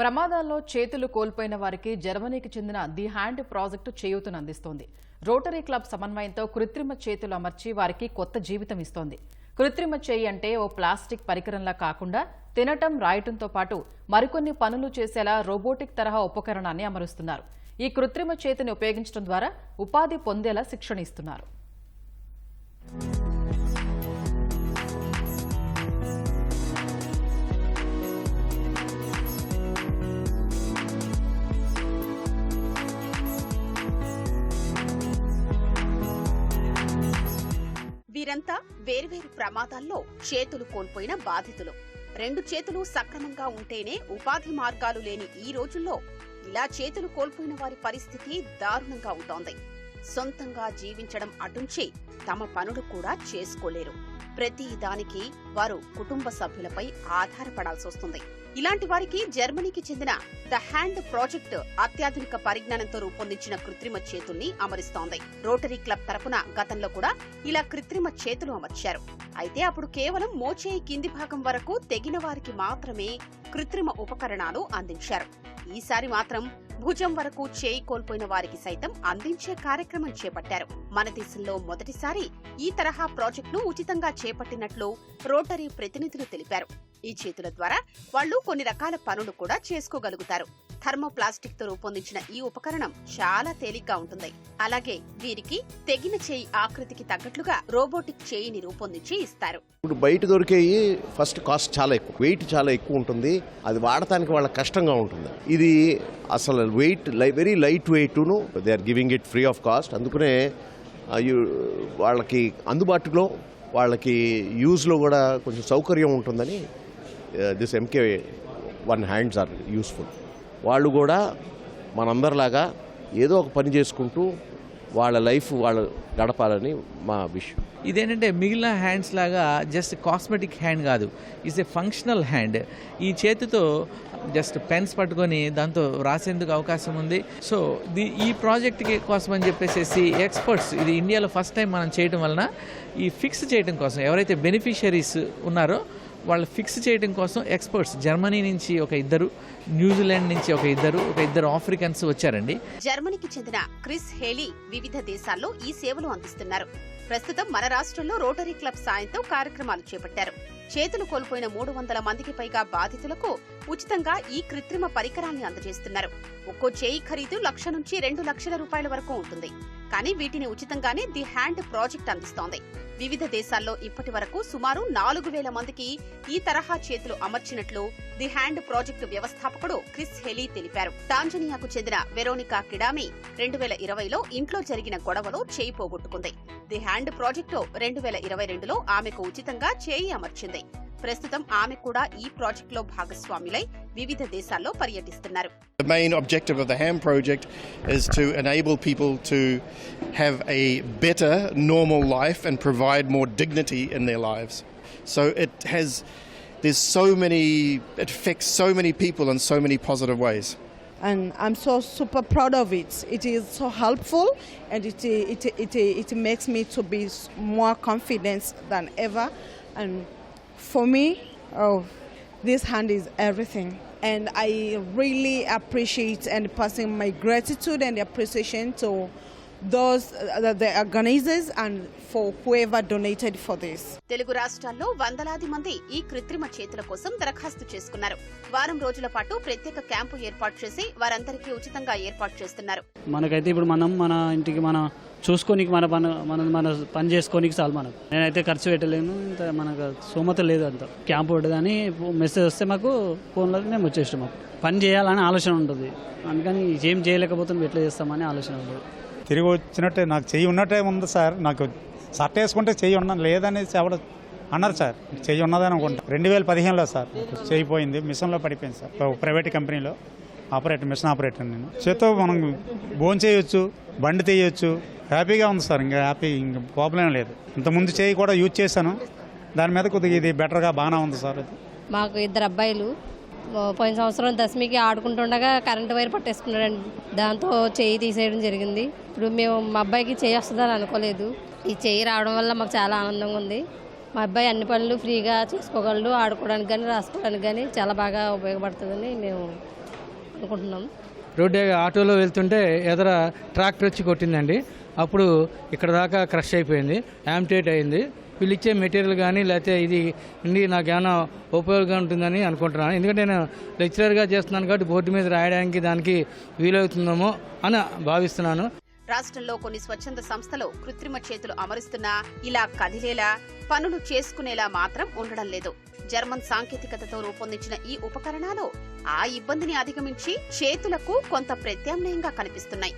ప్రమాదాల్లో చేతులు కోల్పోయిన వారికి జర్మనీకి చెందిన ది హ్యాండ్ ప్రాజెక్టు చేయూతను అందిస్తోంది. రోటరీ క్లబ్ సమన్వయంతో కృత్రిమ చేతులు అమర్చి వారికి కొత్త జీవితం ఇస్తోంది. కృత్రిమ చేయి అంటే ఓ ప్లాస్టిక్ పరికరంలా కాకుండా తినటం రాయటంతో పాటు మరికొన్ని పనులు చేసేలా రోబోటిక్ తరహా ఉపకరణాన్ని అమరుస్తున్నారు. ఈ కృత్రిమ చేతిని ఉపయోగించడం ద్వారా ఉపాధి పొందేలా శిక్షణ ఇస్తున్నారు. వీరంతా వేర్వేరు ప్రమాదాల్లో చేతులు కోల్పోయిన బాధితులు. రెండు చేతులు సక్రమంగా ఉంటేనే ఉపాధి మార్గాలు లేని ఈ రోజుల్లో ఇలా చేతులు కోల్పోయిన వారి పరిస్థితి దారుణంగా ఉంటోంది. సొంతంగా జీవించడం అటుంచి తమ పనులు కూడా చేసుకోలేరు. ప్రతి దానికి వారు కుటుంబ సభ్యులపై ఆధారపడాల్సి వస్తుంది ఇలాంటి వారికి జర్మనీకి చెందిన ద హ్యాండ్ ప్రాజెక్ట్ అత్యాధునిక పరిజ్ఞానంతో రూపొందించిన కృత్రిమ చేతుల్ని అమరిస్తోంది. రోటరీ క్లబ్ తరపున గతంలో కూడా ఇలా కృత్రిమ చేతులు అమర్చారు. అయితే అప్పుడు కేవలం మోచేయి కింది భాగం వరకు తెగిన వారికి మాత్రమే కృత్రిమ ఉపకరణాలు అందించారు. ఈసారి మాత్రం భుజం వరకు చేయి కోల్పోయిన వారికి సైతం అందించే కార్యక్రమం చేపట్టారు. మన దేశంలో మొదటిసారి ఈ తరహా ప్రాజెక్టును ఉచితంగా చేపట్టినట్లు రోటరీ ప్రతినిధులు తెలిపారు. ఈ చేతుల ద్వారా వాళ్ళు కొన్ని రకాల పనులు కూడా చేసుకోగలుగుతారు. థర్మోప్లాస్టిక్తో రూపొందించిన ఈ ఉపకరణం చాలా తేలిగ్గా ఉంటుంది. అలాగే వీరికి తెగిన చేయి ఆకృతికి తగ్గట్లుగా రోబోటిక్ చేయిని రూపొందించి ఇస్తారు. ఇప్పుడు బయట దొరికేవి ఫస్ట్ కాస్ట్ చాలా ఎక్కువ వెయిట్ చాలా ఎక్కువ ఉంటుంది. అది వాడటానికి వాళ్ళకి కష్టంగా ఉంటుంది. ఇది అసలు weight very light వెయిట్ను they are giving it free of cost. అందుకనే వాళ్ళకి అందుబాటులో వాళ్ళకి యూజ్లో కూడా కొంచెం సౌకర్యం ఉంటుందని this MK one hands are useful వాళ్ళు కూడా మనందరిలాగా ఏదో ఒక పని చేసుకుంటూ వాళ్ళ లైఫ్ వాళ్ళు గడపాలని మా విషయం ఇదేంటంటే మిగిలిన హ్యాండ్స్ లాగా జస్ట్ కాస్మెటిక్ హ్యాండ్ కాదు ఇట్స్ ఏ ఫంక్షనల్ హ్యాండ్. ఈ చేతితో జస్ట్ పెన్స్ పట్టుకొని దాంతో రాసేందుకు అవకాశం ఉంది. సో ది ఈ ప్రాజెక్ట్కి కోసం అని చెప్పేసి ఎక్స్పర్ట్స్ ఇది ఇండియాలో ఫస్ట్ టైం మనం చేయడం వలన ఈ ఫిక్స్ చేయడం కోసం ఎవరైతే బెనిఫిషరీస్ ఉన్నారో వాళ్ళు ఫిక్స్ చేయడం కోసం ఎక్స్పర్ట్స్ జర్మనీ నుంచి ఒక ఇద్దరు న్యూజిలాండ్ నుంచి ఒక ఇద్దరు ఒక ఇద్దరు ఆఫ్రికన్స్ వచ్చారండి. జర్మనీకి చెందిన క్రిస్ హేలీ వివిధ దేశాల్లో ఈ సేవలు అందిస్తున్నారు. ప్రస్తుతం మన రాష్ట్రంలో రోటరీ క్లబ్ సాయంతో కార్యక్రమాలు చేపట్టారు. చేతులు కోల్పోయిన మూడు వందల మందికి పైగా బాధితులకు ఉచితంగా ఈ కృత్రిమ పరికరాన్ని అందజేస్తున్నారు. ఒక్కో చేయి ఖరీదు లక్ష నుంచి రెండు లక్షల రూపాయల వరకు ఉంటుంది. కానీ వీటిని ఉచితంగానే ది హ్యాండ్ ప్రాజెక్ట్ అందిస్తోంది. వివిధ దేశాల్లో ఇప్పటి వరకు సుమారు నాలుగు వేల మందికి ఈ తరహా చేతులు అమర్చినట్లు ది హ్యాండ్ ప్రాజెక్టు వ్యవస్థాపకుడు క్రిస్ హెలీ తెలిపారు. టాంజనియాకు చెందిన వెరోనికా కిడామి రెండు వేల ఇరవైలో ఇంట్లో జరిగిన గొడవలో చేయి పోగొట్టుకుంది. ది హ్యాండ్ ప్రాజెక్టు రెండు వేల ఇరవై రెండులో ఆమెకు ఉచితంగా చేయి అమర్చింది ప్రస్తుతం ఆమె కూడా ఈ ప్రాజెక్టులో భాగస్వాములై వివిధ దేశాల్లో పర్యటిస్తున్నారు The main objective of the HAM project is to enable people to have a better normal life and provide more dignity in their lives. So it has, there's so many, it affects so many people in so many positive ways. And I'm so super proud of it. It is so helpful, and it it it, it makes me to be more confident than ever. And for me, oh, this hand is everything. And I really appreciate and passing my gratitude and appreciation to those uh, the organizers and for whoever donated for this. Telugu రాష్ట్రాల్లో వందలాది మంది ఈ కృత్రిమ చేతుల కోసం దరఖాస్తు చేసుకున్నారు. వారం రోజుల పాటు ప్రత్యేక క్యాంపు ఏర్పాటు చేసి వారందరికీ ఉచితంగా ఏర్పాటు చేస్తున్నారు. మనకైతే ఇప్పుడు మనం మన ఇంటికి మన చూసుకోనికి మన పని మన మన పని చేసుకోనికి చాలు మనకు. నేనైతే ఖర్చు పెట్టలేను ఇంత మనకు సోమత లేదు అంత. క్యాంప్ ఉండదని మెసేజ్ వస్తే మాకు ఫోన్లో మేము వచ్చేస్తాం మాకు. పని చేయాలని ఆలోచన ఉంటుంది. అందుకని ఏం చేయలేకపోతే ఎట్లా చేస్తామని ఆలోచన ఉంటుంది. తిరిగి వచ్చినట్టే నాకు చెయ్యి ఉన్నట్టే ఉంది సార్. నాకు షర్ట్ వేసుకుంటే చెయ్యి ఉన్న లేదనేసి ఎవడ అన్నారు సార్. చెయ్యి ఉన్నదని అనుకుంటా. రెండు వేల పదిహేనులో సార్ చేయిపోయింది మిషన్లో పడిపోయింది సార్. ప్రైవేట్ కంపెనీలో ఆపరేటర్ మిషన్ ఆపరేటర్ నేను. చేత్తో మనం భోజనం చేయొచ్చు బండి తీయొచ్చు. హ్యాపీగా ఉంది సార్. ఇంకా హ్యాపీ ఇంకా ప్రాబ్లం లేదు. ఇంతకుముందు చేయి కూడా యూజ్ చేశాను. దాని మీద కొద్దిగా ఇది బెటర్గా బాగానే ఉంది సార్. మాకు ఇద్దరు అబ్బాయిలు. పోయిన సంవత్సరం దశమికి ఆడుకుంటుండగా కరెంటు వైర్ పట్టేసుకున్నాడండి. దాంతో చేయి తీసేయడం జరిగింది. ఇప్పుడు మేము మా అబ్బాయికి చేయి వస్తుందని అనుకోలేదు. ఈ చేయి రావడం వల్ల మాకు చాలా ఆనందంగా ఉంది. మా అబ్బాయి అన్ని పనులు ఫ్రీగా చేసుకోగలడు ఆడుకోవడానికి కానీ రాసుకోవడానికి కానీ చాలా బాగా ఉపయోగపడుతుందని మేము అనుకుంటున్నాం. రోడ్డు ఆటోలో వెళ్తుంటే ఎదర ట్రాక్టర్ వచ్చి కొట్టిందండి. అప్పుడు ఇక్కడ దాకా క్రష్ అయిపోయింది యాంటేట్ అయింది. వీళ్ళు ఇచ్చే మెటీరియల్ కానీ లేకపోతే ఇది ఉండి నాకు ఏమైనా ఉపయోగంగా ఉంటుందని అనుకుంటున్నాను. ఎందుకంటే నేను లెక్చరర్గా చేస్తున్నాను కాబట్టి బోర్డు మీద రాయడానికి దానికి వీలవుతుందేమో అని భావిస్తున్నాను. రాష్ట్రంలో కొన్ని స్వచ్ఛంద సంస్థలు కృత్రిమ చేతులు అమరుస్తున్నా ఇలా కదిలేలా పనులు చేసుకునేలా మాత్రం ఉండడం లేదు. జర్మన్ సాంకేతికతతో రూపొందించిన ఈ ఉపకరణాలు ఆ ఇబ్బందిని అధిగమించి చేతులకు కొంత ప్రత్యామ్నాయంగా కనిపిస్తున్నాయి.